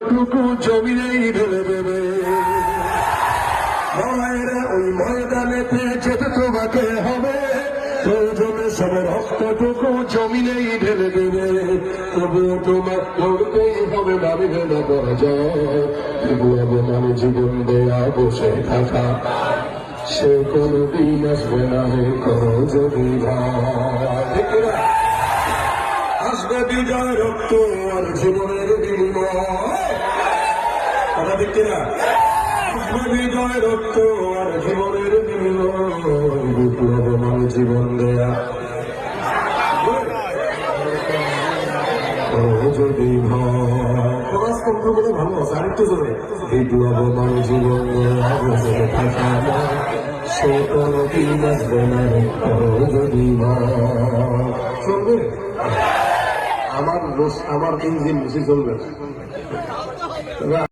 টুকু জমিনেই ঢেলে দেবে। মায়ের ওই ময়দানেতে যেতে তোমাকে হবে। প্রয়োজনে সব রক্তটুকু জমিনেই ঢেলে দেবে। তবুও তোমার লড়তেই হবে দাবি ভেবে পরাজয় তবুও মানে জীবন দেয়া বসে থাকা। সে কোনদিন আসবে না রে করো যদি? আসবে বিজয় রক্ত আর জীবনের বিনিময়। কথা কিনা আসবে বিজয় রক্ত আর জীবনের বিপ্লব মানে জীবন দেয়া। যদি ভয় কন্ট্রোল ভালো আছে আরেকটু জোরে। বিপ্লব মানে জীবন দেয়া বসে থাকা না সে কোনো না যদি চলবে আমার আমার ইঞ্জিন বেশি চলবে। না।